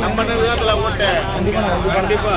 நம்ம நேரத்தில் ஓட்டு. கண்டிப்பா.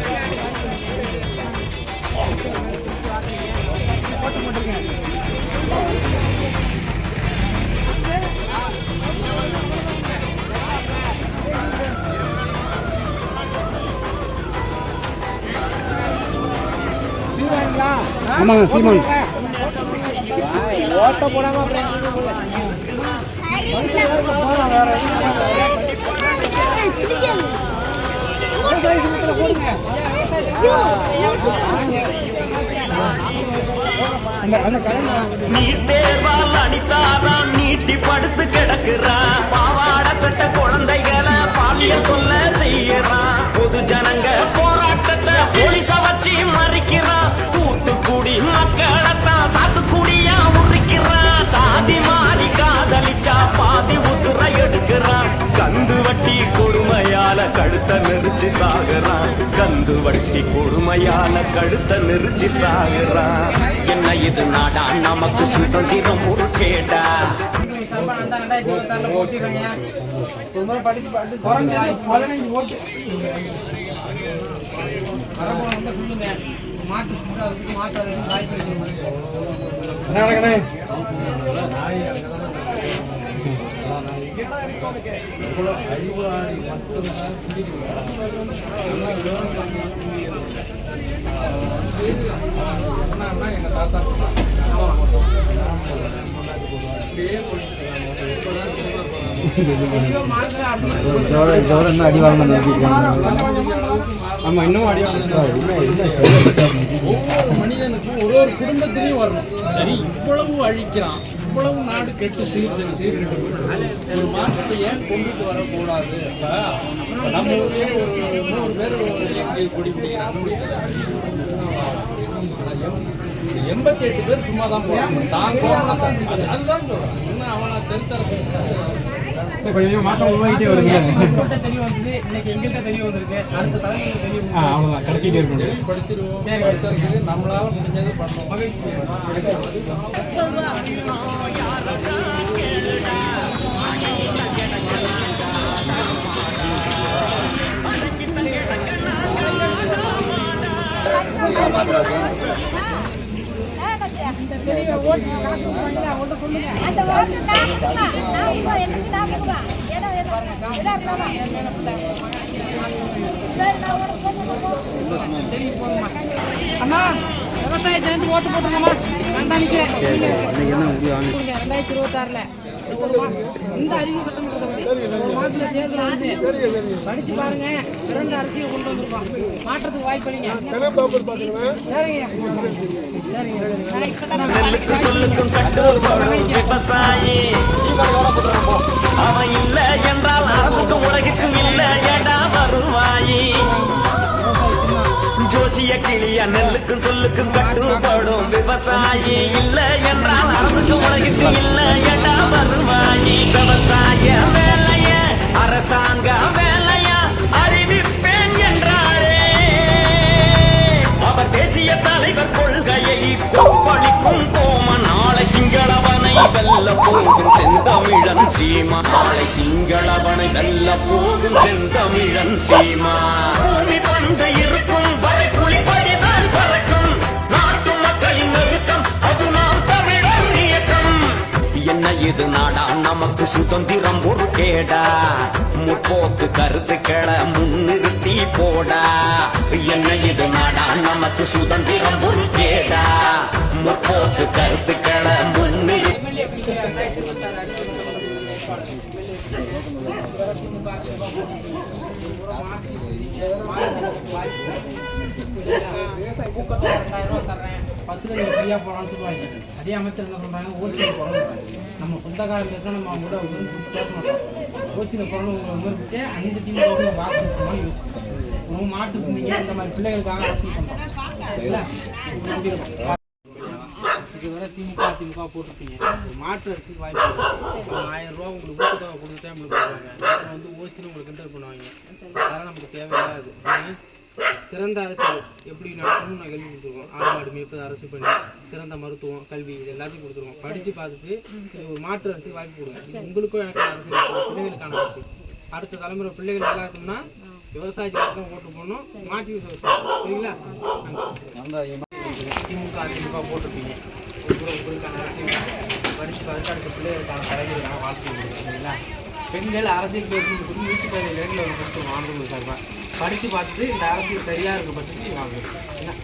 ஆமாங்க சீமான். ஓட்ட போடாம நீட்டி படுத்து கிடக்குறான். சாகுறான். கந்து வட்டி கொடுமையான கழுத்த நெரிச்சு சாகுறான். என்ன இது நாடா? நமக்கு சுதந்திரம் ஒரு கேடா. மாட்டு மாட்டு வாய்ப்பு ஐயோ, மாட்டுல அடுத்து இதோட இதோட இன்னும் அடி வாங்க ஆமா இன்னும் அடி ஒவ்வொரு மனிதனுக்கும் ஒரு ஒரு குடும்பத்திலையும் வரணும். சரி இவ்வளவு அழிக்கிறான். இவ்வளவு நாடு கெட்டு சீர்செல் சீர்கெட்டு ஒரு மாற்றத்தை ஏன் கொண்டுட்டு வரக்கூடாது? இப்போ நம்ம ஊர்லயே ஒரு நூறு பேர் ஒரு இயற்கை கொடி எண்பத்தி எட்டு பேர் சும்மா தான் போகிறாங்க தான் அதுதான் சொல்கிறான் என்ன அவனை தெருத்தரத்தை கொஞ்சம் மாற்றம் உருவாகிட்டே வருது. மக்கள்கிட்ட தெரிய வந்தது இன்னைக்கு எங்கள்கிட்ட தெரிய வந்திருக்கு அடுத்த தலைமுறை தெரிய. அவ்வளோதான் கிடைச்சிட்டே இருக்கும் நம்மளால முடிஞ்சது பண்ணணும் மகிழ்ச்சி அம்மா விவசாயத்தை நினைச்சு ஓட்டு போட்டுருங்கம்மா. நான் தான் நிற்கிறேன் ரெண்டாயிரத்தி இருபத்தாறுல. ஒரு மா இந்த அறிவு சட்டமன்ற தொகுதி ஒரு மாசத்துல தேர்தல் வருது படிச்சு பாருங்க. சிறந்த அரசியல் கொண்டு வந்திருக்கோம். மாற்றத்துக்கு வாய்ப்பளிங்க சரிங்க. நெல்லுக்கு சொல்லுக்கும் கட்டுப்படும் விவசாயி. அவன் இல்ல என்றால் அரசுக்கும் உலகிற்கும் இல்ல ஏடா வருவாயி. ஜோசிய கிளிய நெல்லுக்கும் சொல்லுக்கும் கட்டுப்படும் விவசாயி இல்ல என்றால் அரசுக்கு உலகிற்கு இல்ல ஏடா வருவாயி? விவசாய வேலைய அரசாங்க வேலைய அறிவிப்பேன் என்றாரே. அவர் தேசிய தலைவர் கொள்கையை கொப்பளிக்கும் கோம நாளை சிங்களவனை வெல்ல போகும் செந்தமிழன் சீமா. நாளை சிங்களவனை வெல்ல போகும் செந்தமிழன் சீமா. பூமி பந்து இருக்கும் இது நாடா. நமக்கு சுதந்திரம் ஒரு கேடா. முற்போக்கு கருத்துக்களை முன்னிறுத்தி போடா. என்ன இது நாடா? நமக்கு சுதந்திரம் ஒரு கேடா. முற்போக்கு கருத்துக்களை முன்னிறுத்தி எம்எல்ஏ பிடிக்கிற ரெண்டாயிரத்தி இருபத்தாறு அறிக்கை ஏற்பாடு திமுக ஒரு மாற்று ஊக்கத்தொகை ரெண்டாயிரம் ரூபா தர்றேன் பஸ்ஸில் நீங்கள் ஃப்ரீயாக போகலான்னு சொல்லுவாங்க அதே அமைச்சர் என்ன சொல்கிறாங்க ஓசியில் போகிறோம் நம்ம சொந்தக்காரங்க இருந்தால் நம்ம அவங்க கூட விமர்சித்து பேச மாட்டோம். ஓசியில் போகணும் உங்களை விமர்சித்து அந்த டீம் வந்து வாக்கு கொடுக்கணும்னு உங்க மாட்டு சொன்னீங்க இந்த மாதிரி பிள்ளைகளுக்காக அரசியல் பண்ணுறோம் இதுவரை திமுக திமுக போட்டிருப்பீங்க மாற்று அரசுக்கு வாய்ப்பு அவங்க ஆயிரம் ரூபா உங்களுக்கு ஊக்கத்தொகை கொடுத்துட்டே உங்களுக்கு போடுவாங்க. அப்புறம் வந்து ஓசியில் உங்களுக்கு கிண்டல் பண்ணுவாங்க. அதெல்லாம் நமக்கு தேவையில்லாது சிறந்த அரசியல் எப்படி நடத்தணும்னு நான் கேள்வி கொடுத்துருக்கோம் ஆடு மாடு மேய்ப்பது அரசு பண்ணி சிறந்த மருத்துவம் கல்வி இது எல்லாத்தையும் கொடுத்துருக்கோம் படித்து பார்த்துட்டு இது ஒரு மாற்று அரசுக்கு வாய்ப்பு கொடுங்க. உங்களுக்கும் எனக்கு இருக்கு, பிள்ளைகளுக்கான அரசு அடுத்த தலைமுறை பிள்ளைகள் நல்லா இருக்கணும்னா விவசாயத்துக்கு தான் ஓட்டு போடணும். மாற்றி விவசாயம். சரிங்களா. திமுக அதிமுக போட்டிருப்பீங்க. உங்க- உங்களுக்கான அரசியல். படித்து பார்த்து அடுத்த பிள்ளைகளுக்கான தலைவருக்கான வாழ்க்கை சரிங்களா? பெண்கள் அரசியல் பேசணும்னு சொல்லி நூற்றி பதினேழு ரேட்டில் ஒரு கொடுத்துருவோம் ஆண்டு சார்பாக படித்து பார்த்துட்டு இந்த அரசியல் சரியாக இருக்க பட்சத்துக்கு வாங்க சரிங்களா